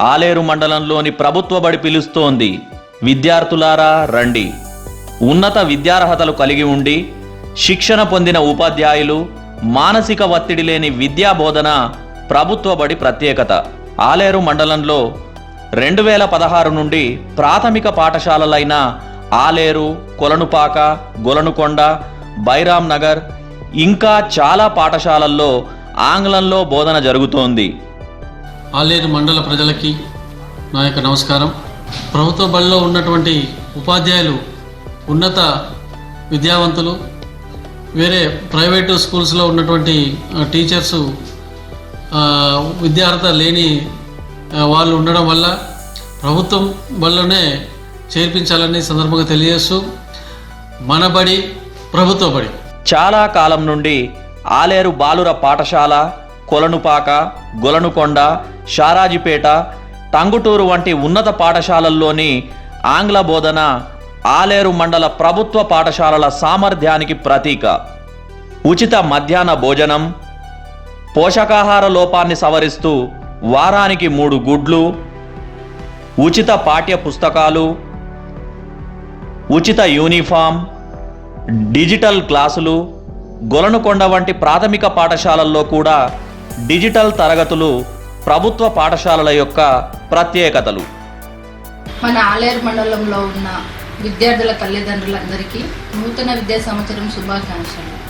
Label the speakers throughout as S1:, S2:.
S1: ఆలేరు మండలంలోని ప్రభుత్వ బడి పిలుస్తోంది. విద్యార్థులారా రండి. ఉన్నత విద్యార్హతలు కలిగి ఉండి శిక్షణ పొందిన ఉపాధ్యాయులు మానసిక ఒత్తిడి లేని విద్యా బోధన ప్రభుత్వ బడి ప్రత్యేకత. ఆలేరు మండలంలో రెండు వేల పదహారు నుండి ప్రాథమిక పాఠశాలలైన ఆలేరు కొలనుపాక గొలనుకొండ బైరాంనగర్ ఇంకా చాలా పాఠశాలల్లో ఆంగ్లంలో బోధన జరుగుతోంది.
S2: ఆలేరు మండల ప్రజలకి నా యొక్క నమస్కారం. ప్రభుత్వ బడిలో ఉన్నటువంటి ఉపాధ్యాయులు ఉన్నత విద్యావంతులు వేరే ప్రైవేటు స్కూల్స్లో ఉన్నటువంటి టీచర్సు విద్యార్హత లేని వాళ్ళు ఉండడం వల్ల ప్రభుత్వం బడిలోనే చేర్పించాలని సందర్భంగా తెలియజేస్తూ మన బడి ప్రభుత్వ బడి.
S1: చాలా కాలం నుండి ఆలేరు బాలుర పాఠశాల కొలనుపాక గొలనుకొండ షారాజిపేట టంగుటూరు వంటి ఉన్నత పాఠశాలల్లోని ఆంగ్ల బోధన ఆలేరు మండల ప్రభుత్వ పాఠశాలల సామర్థ్యానికి ప్రతీక. ఉచిత మధ్యాహ్న భోజనం పోషకాహార లోపాన్ని సవరిస్తూ వారానికి మూడు గుడ్లు ఉచిత పాఠ్య పుస్తకాలు ఉచిత యూనిఫామ్ డిజిటల్ క్లాసులు గొలనుకొండ వంటి ప్రాథమిక పాఠశాలల్లో కూడా డిజిటల్ తరగతులు ప్రభుత్వ పాఠశాలల యొక్క ప్రత్యేకతలు.
S3: మన ఆలేరు మండలంలో ఉన్న విద్యార్థుల తల్లిదండ్రులందరికీ నూతన విద్యా సంవత్సరం శుభాకాంక్షలు.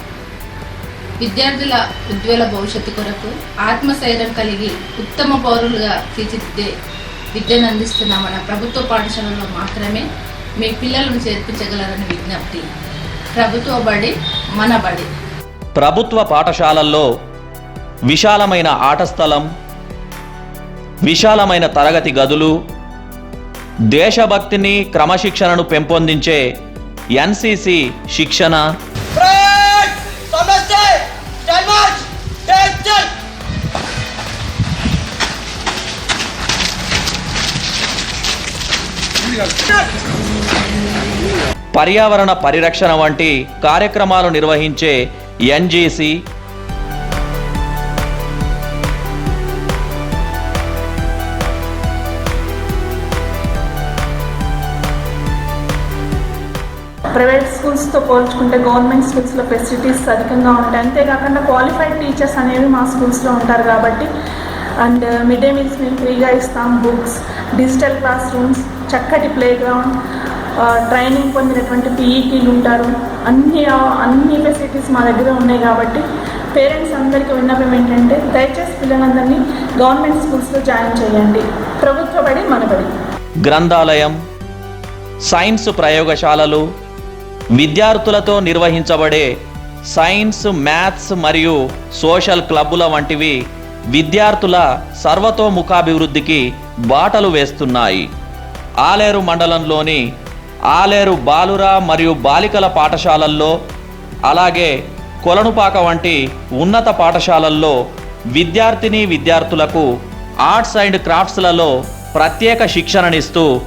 S3: విద్యార్థుల ఉజ్వల భవిష్యత్తు కొరకు ఆత్మశైర్యం కలిగి ఉత్తమ పౌరులుగా తీర్చిదిద్దే విద్యను అందిస్తున్న మన ప్రభుత్వ పాఠశాలలో మాత్రమే మీ పిల్లలను చేర్పించగలరని విజ్ఞప్తి. ప్రభుత్వ బడి మన బడి.
S1: ప్రభుత్వ పాఠశాలల్లో విశాలమైన ఆట స్థలం విశాలమైన తరగతి గదులు దేశభక్తిని క్రమశిక్షణను పెంపొందించే ఎన్సిసి శిక్షణ! పర్యావరణ పరిరక్షణ వంటి కార్యక్రమాలు నిర్వహించే ఎన్జీసీ
S4: ప్రైవేట్ స్కూల్స్తో పోల్చుకుంటే గవర్నమెంట్ స్కూల్స్లో ఫెసిలిటీస్ అధికంగా ఉంటాయి. అంతేకాకుండా క్వాలిఫైడ్ టీచర్స్ అనేవి మా స్కూల్స్లో ఉంటారు కాబట్టి అండ్ మిడ్ డే మీల్స్ మేము ఫ్రీగా ఇస్తాం బుక్స్ డిజిటల్ క్లాస్ రూమ్స్ చక్కటి ప్లే గ్రౌండ్ ట్రైనింగ్ పొందినటువంటి పీఈటీలు ఉంటారు. అన్ని అన్ని ఫెసిలిటీస్ మా దగ్గర ఉన్నాయి కాబట్టి పేరెంట్స్ అందరికీ విన్నపం ఏంటంటే దయచేసి పిల్లలందరినీ గవర్నమెంట్ స్కూల్స్లో జాయిన్ చేయండి. ప్రభుత్వ బడి మనబడి
S1: గ్రంథాలయం సైన్స్ ప్రయోగశాలలు విద్యార్థులతో నిర్వహించబడే సైన్స్ మ్యాథ్స్ మరియు సోషల్ క్లబ్బుల వంటివి విద్యార్థుల సర్వతోముఖాభివృద్ధికి బాటలు వేస్తున్నాయి. ఆలేరు మండలంలోని ఆలేరు బాలుర మరియు బాలికల పాఠశాలల్లో అలాగే కొలనుపాక వంటి ఉన్నత పాఠశాలల్లో విద్యార్థిని విద్యార్థులకు ఆర్ట్స్ అండ్ క్రాఫ్ట్స్లలో ప్రత్యేక శిక్షణనిస్తూ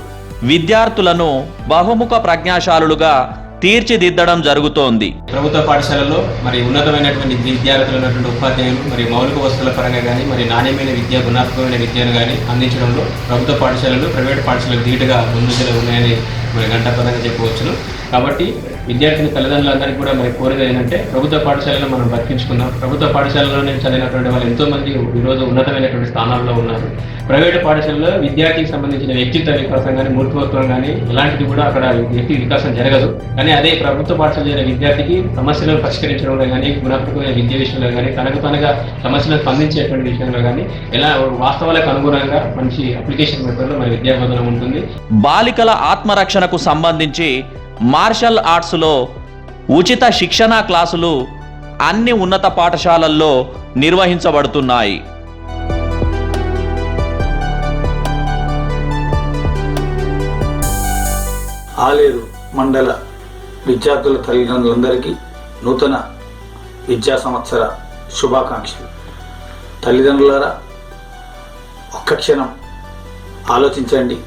S1: విద్యార్థులను బహుముఖ ప్రజ్ఞాశాలులుగా తీర్చిదిద్దడం జరుగుతోంది.
S5: ప్రభుత్వ పాఠశాలలో మరి ఉన్నతమైనటువంటి విద్యార్థులు ఉన్నటువంటి ఉపాధ్యాయులు మరి మౌలిక వసతుల పరంగా కానీ మరి నాణ్యమైన విద్య గుణాత్మకమైన విద్యను కానీ అందించడంలో ప్రభుత్వ పాఠశాలలు ప్రైవేట్ పాఠశాలలు ధీటుగా ముందుగా ఉన్నాయని మరి గంటపరంగా చెప్పవచ్చును. కాబట్టి విద్యార్థిని తల్లిదండ్రులందరికీ కూడా మరి కోరిక ఏంటంటే ప్రభుత్వ పాఠశాలలో మనం బతికించుకుందాం. ప్రభుత్వ పాఠశాలలోనే చదివినటువంటి వాళ్ళు ఎంతో మంది ఈరోజు ఉన్నతమైనటువంటి స్థానాల్లో ఉన్నారు. ప్రైవేటు పాఠశాలలో విద్యార్థికి సంబంధించిన వ్యక్తిత్వ వికాసం కానీ మూర్తివత్వం కానీ ఇలాంటిది కూడా అక్కడ వ్యక్తి వికాసం జరగదు. కానీ అదే ప్రభుత్వ పాఠశాల జరిగిన విద్యార్థికి సమస్యలను పరిష్కరించడంలో కానీ గుణాత్మకమైన విద్య విషయంలో కానీ తనకు తనగా సమస్యలను స్పందించేటువంటి విషయంలో కానీ ఎలా వాస్తవాలకు అనుగుణంగా మంచి అప్లికేషన్ మెథడ్లో మరి విద్యాబోధన ఉంటుంది.
S1: బాలికల ఆత్మరక్షణకు సంబంధించి మార్షల్ ఆర్ట్స్లో ఉచిత శిక్షణా క్లాసులు అన్ని ఉన్నత పాఠశాలల్లో నిర్వహించబడుతున్నాయి.
S6: ఆలేరు మండల విద్యార్థుల తల్లిదండ్రులందరికీ నూతన విద్యా సంవత్సర శుభాకాంక్షలు. తల్లిదండ్రులారా ఒక్క క్షణం ఆలోచించండి.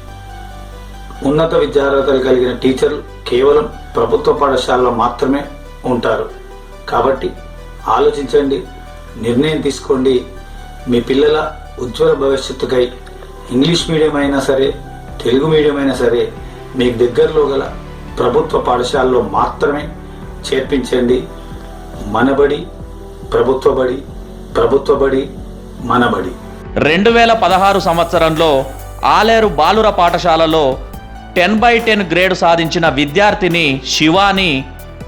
S6: ఉన్నత విద్యార్హతలు కలిగిన టీచర్లు కేవలం ప్రభుత్వ పాఠశాలలో మాత్రమే ఉంటారు. కాబట్టి ఆలోచించండి నిర్ణయం తీసుకోండి. మీ పిల్లల ఉజ్వల భవిష్యత్తుకై ఇంగ్లీష్ మీడియం అయినా సరే తెలుగు మీడియం అయినా సరే మీకు దగ్గరలో గల ప్రభుత్వ పాఠశాలలో మాత్రమే చేర్పించండి. మనబడి ప్రభుత్వ బడి ప్రభుత్వ బడి మనబడి.
S1: రెండు వేల పదహారు సంవత్సరంలో ఆలేరు బాలుర పాఠశాలలో టెన్ బై టెన్ గ్రేడ్ సాధించిన విద్యార్థిని శివాని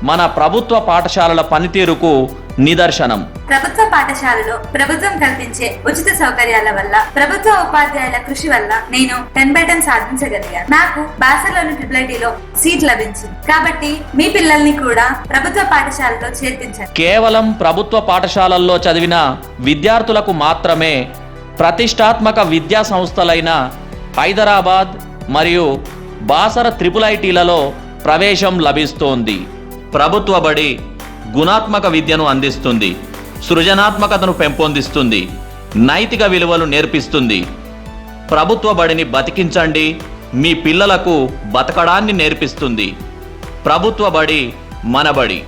S1: మన ప్రభుత్వ పాఠశాలల పనితీరుకు నిదర్శనం.
S7: ప్రభుత్వ పాఠశాలలో ప్రభుత్వం కల్పించే ఉచిత సౌకర్యాల వల్ల ప్రభుత్వ ఉపాధ్యాయుల కృషి వల్ల నేను టెన్ బై టెన్ సాధించగలిగాను. నాకు బాసలోని ట్రిపుల్ ఐటీలో సీట్ లభించింది. కాబట్టి మీ పిల్లల్ని కూడా ప్రభుత్వ పాఠశాలలో చేర్పించండి.
S1: కేవలం ప్రభుత్వ పాఠశాలల్లో చదివిన విద్యార్థులకు మాత్రమే ప్రతిష్టాత్మక విద్యా సంస్థలైన హైదరాబాద్ మరియు బాసర త్రిపుల్ ఐటీలలో ప్రవేశం లభిస్తోంది. ప్రభుత్వ బడి గుణాత్మక విద్యను అందిస్తుంది. సృజనాత్మకతను పెంపొందిస్తుంది. నైతిక విలువలు నేర్పిస్తుంది. ప్రభుత్వ బడిని బతికించండి. మీ పిల్లలకు బతకడాన్ని నేర్పిస్తుంది. ప్రభుత్వ బడి మనబడి